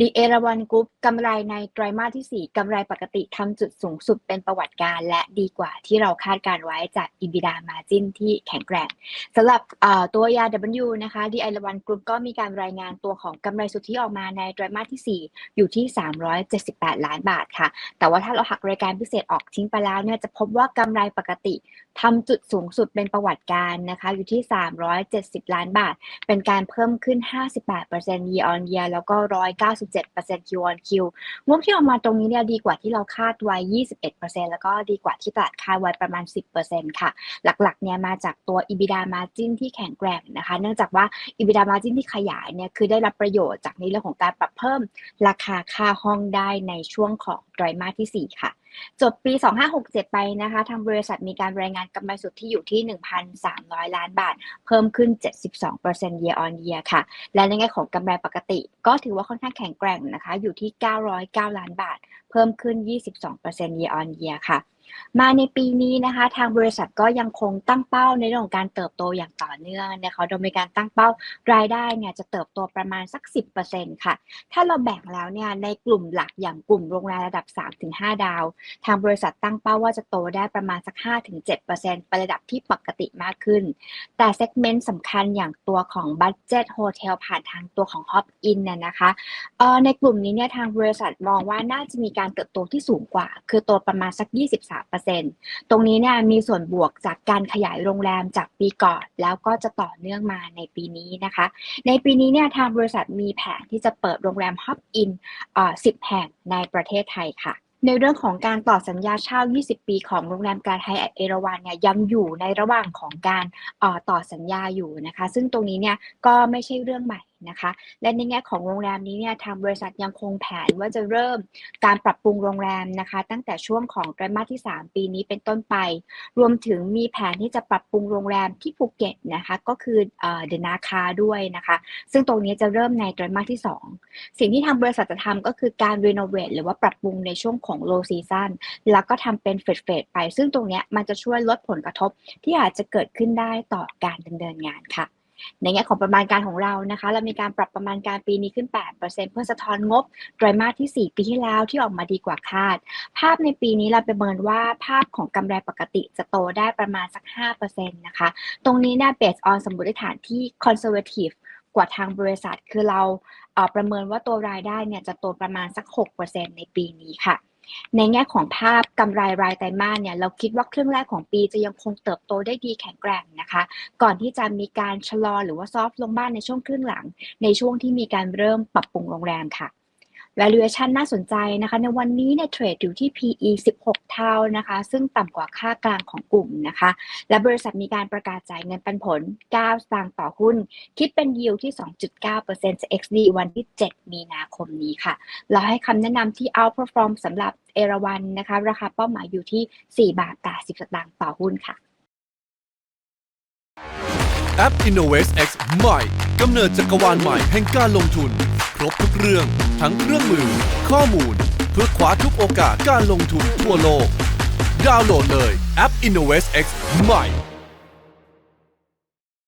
ดีเอราวันกรุ๊ปกำไรในไตรมาสที่ 4กำไรปกติทำจุดสูงสุดเป็นประวัติการ และดีกว่าที่เราคาดการไว้จาก EBITDA Margin ที่แข็งแกร่งสำหรับตัว YW นะคะดีเอราวันกรุ๊ปก็มีการรายงานตัวของกำไรสุทธิออกมาในไตรมาสที่ 4 อยู่ที่ 378 ล้านบาทค่ะ แต่ว่าถ้าเราหักรายการพิเศษออกทิ้งไปแล้วเนี่ยจะพบว่ากำไรปกติทำจุดสูงสุดเป็นประวัติการนะคะอยู่ที่ 370 ล้านบาท เป็นการเพิ่มขึ้น 58% year on year แล้วก็97% Q on Q งบที่ออกมาตรงนี้เนี่ยดีกว่าที่เราคาดไว้ 21%แล้วก็ดีกว่าที่ตลาดคาดไว้ประมาณ 10%ค่ะ หลักๆเนี่ยมาจากตัว EBITDA margin ที่แข็งแกร่งนะคะ เนื่องจากว่า EBITDA margin ที่ขยายเนี่ยคือได้รับประโยชน์จากในเรื่องของการปรับเพิ่มราคาค่าห้องได้ในช่วงของไตรมาสที่ 4 ค่ะ จบปี 2567 ไปนะคะ ทางบริษัทมีการรายงานกำไรสุทธิอยู่ที่ 1,300 ล้านบาท เพิ่มขึ้น 72% year on year ค่ะ และในแง่ของกำไรปกติ ก็ถือว่าค่อนข้างแข็งแกร่งนะคะ อยู่ที่ 909 ล้านบาท เพิ่มขึ้น 22% year on year ค่ะ มาในปีนี้นะคะ ทางบริษัทก็ยังคงตั้งเป้าในเรื่องของการเติบโตอย่างต่อเนื่องนะคะโดยมีการตั้งเป้ารายได้เนี่ยจะเติบโตประมาณสัก 10%ค่ะ ถ้าเราแบ่งแล้วเนี่ยในกลุ่มหลักอย่างกลุ่มโรงแรมระดับ 3-5 ดาว ทางบริษัทตั้งเป้าว่าจะโตได้ประมาณสัก 5-7%ไประดับที่ปกติมากขึ้น แต่เซกเมนต์สำคัญอย่างตัวของบั d เจ็ตโฮเทลผ่านทางตัวของ Hop In น่ะนะคะเอ่อในกลุ่มนี้เนี่ยทางบริษัทมองว่าน่าจะมีการการเติบโตที่สูงกว่า คือโตประมาณสัก 23%ตรงนี้เนี่ยมีส่วนบวกจากการขยายโรงแรมจากปีก่อน แล้วก็จะต่อเนื่องมาในปีนี้นะคะ ในปีนี้เนี่ยทางบริษัทมีแผนที่จะเปิดโรงแรม Hop In เอ่อ10 แห่งในประเทศไทยค่ะในเรื่องของการต่อสัญญาเช่า 20 ปีของโรงแรมการไฮแอทเอราวันเนี่ยยังอยู่ในระหว่างของการออต่อสัญญาอยู่นะคะ ซึ่งตรงนี้เนี่ยก็ไม่ใช่เรื่องใหม่ นะคะ และในแง่ของโรงแรมนี้เนี่ยทางบริษัทยังคงแผนว่าจะเริ่มการปรับปรุงโรงแรมนะคะ ตั้งแต่ช่วงของไตรมาสที่ 3 ปีนี้เป็นต้นไป รวมถึงมีแผนที่จะปรับปรุงโรงแรมที่ภูเก็ตนะคะก็คือเดนาคาด้วยนะคะ ซึ่งตรงนี้จะเริ่มในไตรมาสที่ 2 สิ่งที่ทางบริษัทจะทำก็คือการรีโนเวทหรือว่าปรับปรุงในช่วงของ low season แล้วก็ทำเป็นเฟสเฟสไป ซึ่งตรงนี้มันจะช่วยลดผลกระทบที่อาจจะเกิดขึ้นได้ต่อการดำเนินงานค่ะ ในแง่ของประมาณการของเรานะคะ เรามีการปรับประมาณการปีนี้ขึ้น 8%เพื่อสะท้อนงบไตรมาสที่ 4 ปีที่แล้วที่ออกมาดีกว่าคาด ภาพในปีนี้เราประเมินว่าภาพของกำไรปกติจะโตได้ประมาณสัก 5%นะคะ ตรงนี้เนี่ยเบสออนสมมติฐานที่ conservative กว่าทางบริษัทคือเราประเมินว่าตัวรายได้เนี่ยจะโตประมาณสัก 6%ในปีนี้ค่ะ ในแง่ของภาพกำไรรายไตรมาสเนี่ยเราคิดว่าครึ่งแรกของปีจะยังคงเติบโตได้ดีแข็งแกร่งนะคะ ก่อนที่จะมีการชะลอหรือว่าซอฟลงบ้านในช่วงครึ่งหลัง ในช่วงที่มีการเริ่มปรับปรุงโรงแรมค่ะ valuation น่าสนใจนะคะ ในวันนี้เนี่ยเทรดอยู่ที่ PE 16 เท่านะคะ ซึ่งต่ำกว่าค่ากลางของกลุ่มนะคะ และบริษัทมีการประกาศจ่ายเงินปันผล 9 สตางค์ต่อหุ้น คิดเป็นยิวที่ 2.9%จาก XD วันที่ 7 มีนาคมนี้ค่ะ เราให้คำแนะนำที่ outperform สำหรับเอราวันนะคะ ราคาเป้าหมายอยู่ที่ 4 บาท80สตางค์ต่อหุ้นค่ะแอป Innovate X ใหม่กำเนิดจักรวาลใหม่แห่งการลงทุน รบทุกเรื่อง ทั้งเครื่องมือ ข้อมูล เพื่อคว้าทุกโอกาสการลงทุนทั่วโลก ดาวน์โหลดเลยแอป Innovest X ใหม่